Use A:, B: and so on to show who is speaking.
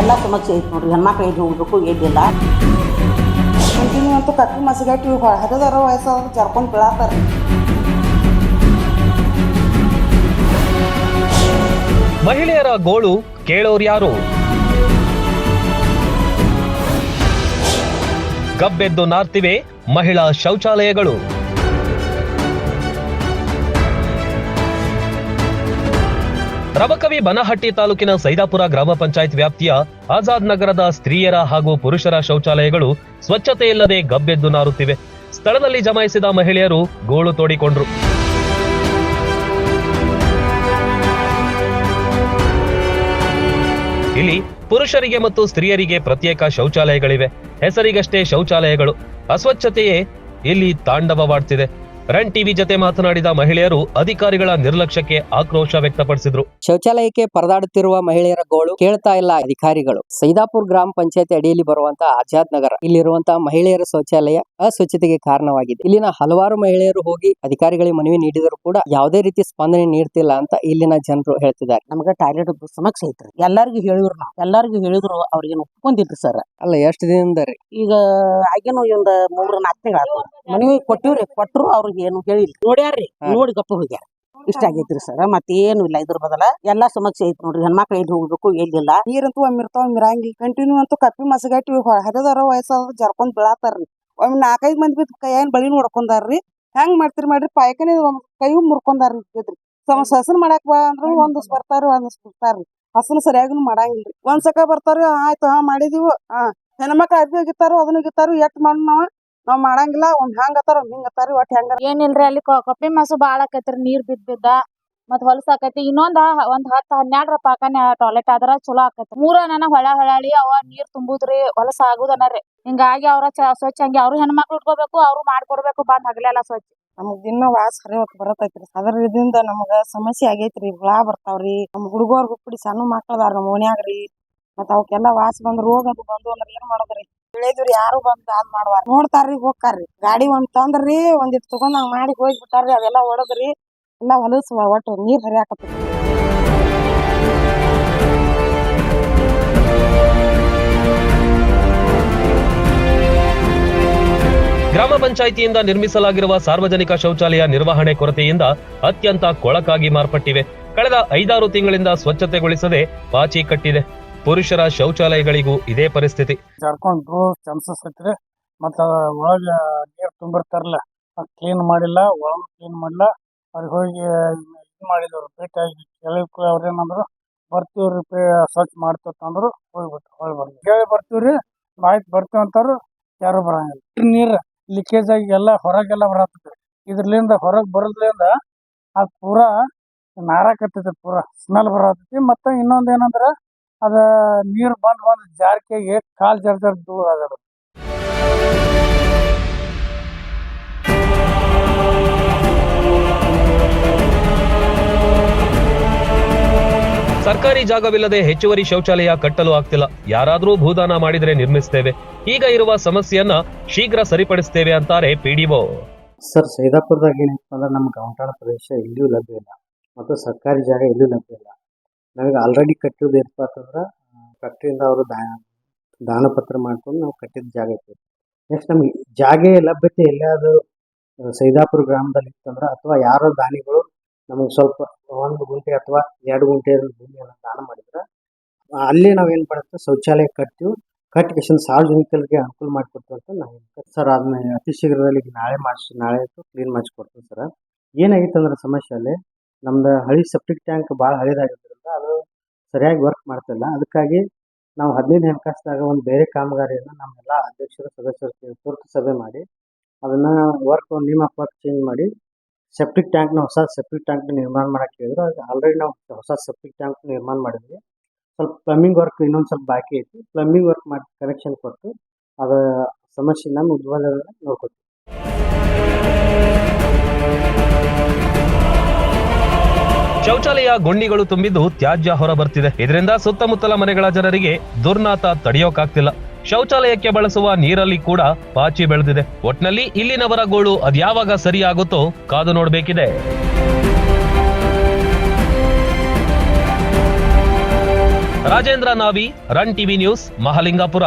A: ಎಲ್ಲ ಸಮಸ್ಯೆ ಐತೆ ನೋಡ್ರಿ, ಹೆಣ್ಮಕ್ಳು ಎಲ್ಲಿ ಹೋಗ್ಬೇಕು ಏನಿಲ್ಲ
B: ಕಂಟಿನ್ಯೂ ಅಂತೂ ಕಟ್ಟಿ ಮಸಿಗಟ್ಟಿ ಹರಿದಾರ ವಯಸ್ಸಾದ್ರೆ ಜರ್ಕೊಂಡು ಬೀಳಾತಾರೆ
C: ಮಹಿಳೆಯರ ಗೋಳು ಕೇಳೋರು ಯಾರು? ಗಬ್ಬೆದ್ದು ನಾರ್ತಿವೆ ಮಹಿಳಾ ಶೌಚಾಲಯಗಳು. ರಬಕವಿ ಬನಹಟ್ಟಿ ತಾಲೂಕಿನ ಸೈದಾಪುರ ಗ್ರಾಮ ಪಂಚಾಯತ್ ವ್ಯಾಪ್ತಿಯ ಆಜಾದ್ ನಗರದ ಸ್ತ್ರೀಯರ ಹಾಗೂ ಪುರುಷರ ಶೌಚಾಲಯಗಳು ಸ್ವಚ್ಛತೆ ಇಲ್ಲದೆ ಗಬ್ಬೆದ್ದು ನಾರುತ್ತಿವೆ. ಸ್ಥಳದಲ್ಲಿ ಜಮಾಯಿಸಿದ ಮಹಿಳೆಯರು ಗೋಳು ತೋಡಿಕೊಂಡ್ರು. ಇಲ್ಲಿ ಪುರುಷರಿಗೆ ಮತ್ತು ಸ್ತ್ರೀಯರಿಗೆ ಪ್ರತ್ಯೇಕ ಶೌಚಾಲಯಗಳಿವೆ. ಹೆಸರಿಗಷ್ಟೇ ಶೌಚಾಲಯಗಳು. ಅಸ್ವಚ್ಛತೆಯೇ ಇಲ್ಲಿ ತಾಂಡವವಾಡ್ತಿದೆ. ರನ್ ಟಿವಿ ಜತೆ ಮಾತನಾಡಿದ ಮಹಿಳೆಯರು ಅಧಿಕಾರಿಗಳ ನಿರ್ಲಕ್ಷ್ಯಕ್ಕೆ ಆಕ್ರೋಶ ವ್ಯಕ್ತಪಡಿಸಿದ್ರು.
D: ಶೌಚಾಲಯಕ್ಕೆ ಪರದಾಡುತ್ತಿರುವ ಮಹಿಳೆಯರ ಗೋಳು ಕೇಳ್ತಾ ಇಲ್ಲ ಅಧಿಕಾರಿಗಳು. ಸೈದಾಪುರ್ ಗ್ರಾಮ ಪಂಚಾಯತ್ ಅಡಿಯಲ್ಲಿ ಬರುವಂತಹ ಆಜಾದ್ ನಗರ. ಇಲ್ಲಿರುವಂತಹ ಮಹಿಳೆಯರ ಶೌಚಾಲಯ ಅಸ್ವಚ್ಛತೆಗೆ ಕಾರಣವಾಗಿದೆ. ಇಲ್ಲಿನ ಹಲವಾರು ಮಹಿಳೆಯರು ಹೋಗಿ ಅಧಿಕಾರಿಗಳಿಗೆ ಮನವಿ ನೀಡಿದರೂ ಕೂಡ ಯಾವುದೇ ರೀತಿ ಸ್ಪಂದನೆ ನೀಡ್ತಿಲ್ಲ ಅಂತ ಇಲ್ಲಿನ ಜನರು ಹೇಳ್ತಿದ್ದಾರೆ.
A: ನಮಗೆ ಟಾಯ್ಲೆಟ್ ಸಮಸ್ಯೆ ಐತ್ರಿ. ಎಲ್ಲರಿಗೂ ಹೇಳಿದ್ರು ನಾವು. ಎಲ್ಲರಿಗೂ ಹೇಳಿದ್ರು ಅವ್ರಿಗೆ ಒಪ್ಕೊಂಡಿಲ್ರಿ ಸರ್.
D: ಅಲ್ಲ ಎಷ್ಟು ದಿನದಿಂದ ರೀ?
A: ಈಗ ಆಗೇನು ಒಂದು ಮೂರು ನಾಲ್ಕು ತಿಂಗಳು ಮನವಿ ಕೊಟ್ಟಿವ್ರಿ ಕೊಟ್ಟರು ಅವ್ರಿಗೆ ಏನು ಹೇಳಿಲ್ಲ. ನೋಡ್ಯಾರ್ರಿ ನೋಡಿ ಗಪ್ಪ ಹೋಗ್ಯಾರ. ಇಷ್ಟ ಆಗೈತ್ರಿ ಸರ್ ಮತ್ತೇನು ಇಲ್ಲ. ಇದ್ರ ಬದಲ ಎಲ್ಲಾ ಸಮಸ್ಯೆ ಐತಿ ನೋಡ್ರಿ. ಹೆಣ್ಮಕ್ಳು ಎಲ್ಲಿ ಹೋಗ್ಬೇಕು ಎಲ್ಲಿಲ್ಲ
B: ನೀರಂತೂ ಒಮ್ಮೆ ಇರ್ತಾವ, ಒಮ್ಮೆ ಕಂಟಿನ್ಯೂ ಅಂತೂ ಕಪ್ಪಿ ಮಸಗಟ್ಟಿ ಹರಿದಾರ ವಯಸ್ಸಾದ್ರೆ ಜರ್ಕೊಂಡ್ ಬೀಳಾತಾರ್ರಿ. ಒಮ್ಮೆ ನಾಲ್ಕೈದು ಮಂದಿ ಬಿದ್ದು ಕೈಯಾನ್ ಬಳಿ ನೋಡ್ಕೊಂಡಾರ್ರಿ. ಹೆಂಗ್ ಮಾಡ್ತೀರಿ ಮಾಡ್ರಿ? ಪಾಯ್ಕನೆ ಕೈಯೂ ಮುರ್ಕೊಂಡಾರ್ರಿ ಇದ್ರಿ ಸಮ ಹಸನ್ ಮಾಡಾಕ್ ಬಾ ಅಂದ್ರು ಒಂದ್ ದಿವ್ಸ ಬರ್ತಾರ, ಒಂದ್ ದಿವ್ಸ ಬಿಡ್ತಾರ್ರಿ. ಹಸನ್ ಸರಿಯಾಗಿ ಮಾಡಂಗಿಲ್ರಿ. ಒಂದ್ ಸಕ ಬರ್ತಾರ ಆಯ್ತು, ಹಾ, ಮಾಡಿದೀವು. ಹಾ, ಹೆಣ್ಮಕ್ಳು ಅರ್ಬಿ ಹೋಗಿತ್ತಾರು ಅದನ್ನ ಹೋಗಿತ್ತಾರು ಎಟ್ ಮಾಡ್ ನಾವ್ ನಾವ್ ಮಾಡಂಗಿಲ್ಲ ಒಂದ್ ಹಂಗ ಅತ್ತಾರ ಒಂದ್ ಹಿಂಗ ಅತ್ತಾರ ಒಟ್ ಹೆಂಗಾರ
E: ಏನಿಲ್ರಿ ಅಲ್ಲಿ ಕಾಫಿ ಕಪ್ಪಿ ಮಾಸು ಬಾಳ ಆಕೈತ್ರಿ ನೀರ್ ಬಿದ್ದ ಬಿದ್ದ ಮತ್ ಹೊಲಸ ಆಕೈತಿ. ಇನ್ನೊಂದ್ ಒಂದ್ ಹತ್ತ್ ಹನ್ನೆರಡರ ಪಾಕನೆ ಟಾಯ್ಲೆಟ್ ಆದ್ರ ಚಲೋ ಆಕೈತಿ ಮೂರ ನನ್ನ ಹೊಳ ಹೊಳಾಳಿ ಅವ ನೀರ್ ತುಂಬುದ್ರಿ ಹೊಲಸ ಆಗುದನರಿ. ಹಿಂಗಾಗಿ ಅವ್ರ ಸ್ವಚ್ಛ ಹಂಗೆ ಅವ್ರು ಹೆಣ್ಮಕ್ಳು ಇಟ್ಕೋಬೇಕು ಅವ್ರು ಮಾಡ್ಕೊಡ್ಬೇಕು ಬಂದ್ ಹಗಲೆಲ್ಲ ಸ್ವಚ್ಛ.
B: ನಮಗ್ ದಿನ ವಾಸ ಹರಿಯೋಕ್ ಬರತೈತ್ರಿ. ಅದರಿಂದ ನಮಗ ಸಮಸ್ಯೆ ಆಗೈತ್ರಿ ಹುಳ ಬರ್ತಾವ್ರಿ. ನಮ್ ಹುಡುಗರ್ಗು ಕುಡಿ ಸಣ್ಣ ಮಕ್ಳದಾರ ನಮ್ಮ ಓಣ್ಯಾಗ್ರಿ. ಮತ್ ಅವಕ್ಕೆಲ್ಲಾ ವಾಸ ಬಂದ್ ರೋಗ ಅದು ಬಂದು ಅಂದ್ರ ಏನ್ ಮಾಡೋದ್ರಿ? ಹೇಳಿದ್ರಿ ಯಾರು ಬಂದ್ ಅದ್ ಮಾಡ್ವಾರ. ನೋಡ್ತಾರ್ರಿ ಹೋಗ್ತಾರ್ರಿ ಗಾಡಿ ಒಂದ್ ತಂದ್ರಿ ಒಂದಿಟ್ ತಗೊಂಡ್ ಹಂಗ್ ಮಾಡಿ ಹೋಗಿ ಬಿಟ್ಟಾರ್ರಿ ಅದೆಲ್ಲಾ ಹೊಡದ್ರಿ ಎಲ್ಲಾ ಹೊಲಸ್ ಒಟ್ಟು ನೀರ್ ಹರಿಯಾಕತ್ತ
C: ಗ್ರಾಮ ಪಂಚಾಯಿತಿಯಿಂದ ನಿರ್ಮಿಸಲಾಗಿರುವ ಸಾರ್ವಜನಿಕ ಶೌಚಾಲಯ ನಿರ್ವಹಣೆ ಕೊರತೆಯಿಂದ ಅತ್ಯಂತ ಕೊಳಕಾಗಿ ಮಾರ್ಪಟ್ಟಿವೆ. ಕಳೆದ ಐದಾರು ತಿಂಗಳಿಂದ ಸ್ವಚ್ಛತೆಗೊಳಿಸದೆ ಪಾಚಿ ಕಟ್ಟಿದೆ. ಪುರುಷರ ಶೌಚಾಲಯಗಳಿಗೂ ಇದೇ ಪರಿಸ್ಥಿತಿ.
F: ಜರ್ಕೊಂಡು ಚಾನ್ಸಸ್ ಐತ್ರಿ. ಮತ್ತು ಒಳಗೆ ನೀರು ತುಂಬಿರ್ತಾರಲ್ಲ ಕ್ಲೀನ್ ಮಾಡಿಲ್ಲ, ಒಳಗೆ ಕ್ಲೀನ್ ಮಾಡಿಲ್ಲ ಅವ್ರಿಗೆ ಹೋಗಿ ಇದು ಮಾಡಿದವ್ರು ಭೇಟಿಯಾಗಿ ಕೇಳಿದ್ಕು ಅವ್ರು ಏನಂದ್ರು ಬರ್ತೀವ್ರಿ ಸ್ವಚ್ಛ ಮಾಡ್ತಂದ್ರು ಹೋಗ್ಬಿಟ್ಟು ಹೊಳ್ ಕೇಳಿ ಬರ್ತೀವ್ರಿ, ಆಯ್ತು ಬರ್ತೀವಿ ಅಂತಾರು ಯಾರು ಬರಂಗಿಲ್ಲ. ನೀರು ಲೀಕೇಜ್ ಆಗಿ ಎಲ್ಲ ಹೊರಗೆಲ್ಲ ಬರತ್ತೈತಿ ಇದ್ರಲಿಂದ ಹೊರಗೆ ಬರೋದ್ರಿಂದ ಅದು ಪೂರಾ ನಾರಾಕತ್ತೈತಿ ಪೂರಾ ಸ್ಮೆಲ್ ಬರತೈತಿ ಮತ್ತು ಇನ್ನೊಂದು ಏನಂದ್ರೆ ಅದ ನೀರು ಬಂದ್ ಬಂದ್ ಜಾರ್ಕೆಗೆ ಕಾಲ್ ಜರ್ ಜರ್ ದೂರ ಆಗದ.
C: ಸರ್ಕಾರಿ ಜಾಗವಿಲ್ಲದೆ ಹೆಚ್ಚುವರಿ ಶೌಚಾಲಯ ಕಟ್ಟಲು ಆಗ್ತಿಲ್ಲ. ಯಾರಾದ್ರೂ ಭೂದಾನ ಮಾಡಿದರೆ ನಿರ್ಮಿಸ್ತೇವೆ. ಈಗ ಇರುವ ಸಮಸ್ಯೆಯನ್ನ ಶೀಘ್ರ ಸರಿಪಡಿಸ್ತೇವೆ ಅಂತಾರೆ ಪಿಡಿಒ
G: ಸರ್ ಸೈದಾಪುರದಾಗ ಏನಪ್ಪ ಅಂದ್ರೆ ನಮ್ಮ ಗಾಂವಟಾಳ ಪ್ರದೇಶ ಎಲ್ಲಿಯೂ ಲಭ್ಯ ಇಲ್ಲ. ಮತ್ತು ಸರ್ಕಾರಿ ಜಾಗ ಎಲ್ಲಿಯೂ ಲಭ್ಯ ಇಲ್ಲ. ನಮಗೆ ಆಲ್ರೆಡಿ ಕಟ್ಟಿರೋದು ಏನಪ್ಪ ಅಂತಂದ್ರೆ ಫ್ಯಾಕ್ಟ್ರಿಯಿಂದ ಅವರು ದಾ ದಾನಪತ್ರ ಮಾಡ್ಕೊಂಡು ನಾವು ಕಟ್ಟಿದ ಜಾಗ ಐತಿ. ನೆಕ್ಸ್ಟ್ ನಮಗೆ ಜಾಗ ಲಭ್ಯತೆ ಎಲ್ಲಾದ್ರು ಸೈದಾಪುರ ಗ್ರಾಮದಲ್ಲಿ ಇತ್ತಂದ್ರೆ ಅಥವಾ ಯಾರೋ ದಾನಿಗಳು ನಮಗೆ ಸ್ವಲ್ಪ ಒಂದು ಗುಂಟೆ ಅಥವಾ ಎರಡು ಗುಂಟೆ ಭೂಮಿಯನ್ನು ದಾನ ಮಾಡಿದ್ರೆ, ಅಲ್ಲಿ ನಾವು ಏನು ಮಾಡ್ತೀವಿ ಶೌಚಾಲಯ ಕಟ್ತೀವಿ ಕಟ್ಟಿಗೆಶನ್ ಸಾರ್ವಜನಿಕರಿಗೆ ಅನುಕೂಲ ಮಾಡಿಕೊಡ್ತೀವಿ ಅಂತ ನಾವು ಸರ್ ಅದನ್ನ ಅತಿ ಶೀಘ್ರದಲ್ಲಿ ನಾಳೆ ಮಾಡಿಸಿ, ನಾಳೆ ಕ್ಲೀನ್ ಮಾಡಿಸ್ಕೊಡ್ತೀವಿ ಸರ್. ಏನಾಗಿತ್ತು ಅಂದ್ರೆ ಸಮಸ್ಯೆ ಅಲ್ಲಿ, ನಮ್ದು ಹಳಿ ಸೆಪ್ಟಿಕ್ ಟ್ಯಾಂಕ್ ಭಾಳ ಹಳಿದಾಗಿದ್ದರಿಂದ ಅದು ಸರಿಯಾಗಿ ವರ್ಕ್ ಮಾಡ್ತಿಲ್ಲ. ಅದಕ್ಕಾಗಿ ನಾವು ಹದಿನೈದು ಹಣಕಾಸಿದಾಗ ಒಂದು ಬೇರೆ ಕಾಮಗಾರಿಯನ್ನು ನಮ್ಮೆಲ್ಲ ಅಧ್ಯಕ್ಷರು, ಸದಸ್ಯರು ತುರ್ತು ಸಭೆ ಮಾಡಿ, ಅದನ್ನು ವರ್ಕ್ ನಿಮ್ಮ ವರ್ಕ್ ಚೇಂಜ್ ಮಾಡಿ ಸೆಪ್ಟಿಕ್ ಟ್ಯಾಂಕ್ನ ಹೊಸ ಸೆಪ್ಟಿಕ್ ಟ್ಯಾಂಕ್ನ ನಿರ್ಮಾಣ ಮಾಡಕ್ಕೆ ಹೇಳಿದ್ರು. ಅದು ಆಲ್ರೆಡಿ ನಾವು ಹೊಸ ಸೆಪ್ಟಿಕ್ ಟ್ಯಾಂಕ್ ನಿರ್ಮಾಣ ಮಾಡಿದ್ವಿ. ಸ್ವಲ್ಪ ಪ್ಲಂಬಿಂಗ್ ವರ್ಕ್ ಇನ್ನೊಂದು ಸ್ವಲ್ಪ ಬಾಕಿ ಐತಿ. ಪ್ಲಂಬಿಂಗ್ ವರ್ಕ್ ಮಾಡಿ ಕನೆಕ್ಷನ್ ಕೊಟ್ಟು, ಅದು ಸಮಸ್ಯೆ ನಮ್ಮ ಉಜ್ವಲ ನೋಡ್ಕೊತೀವಿ.
C: ಶೌಚಾಲಯ ಗುಂಡಿಗಳು ತುಂಬಿದ್ದು ತ್ಯಾಜ್ಯ ಹೊರ ಬರ್ತಿದೆ ಇದರಿಂದ ಸುತ್ತಮುತ್ತಲ ಮನೆಗಳ ಜನರಿಗೆ ದುರ್ನಾತ ತಡೆಯೋಕಾಗ್ತಿಲ್ಲ. ಶೌಚಾಲಯಕ್ಕೆ ಬಳಸುವ ನೀರಲ್ಲಿ ಕೂಡ ಪಾಚಿ ಬೆಳೆದಿದೆ. ಒಟ್ನಲ್ಲಿ ಇಲ್ಲಿನವರ ಗೋಳು ಅದ್ಯಾವಾಗ ಸರಿಯಾಗುತ್ತೋ ಕಾದು ನೋಡಬೇಕಿದೆ.
H: Rajendra Navi, Run TV news, Mahalingapura.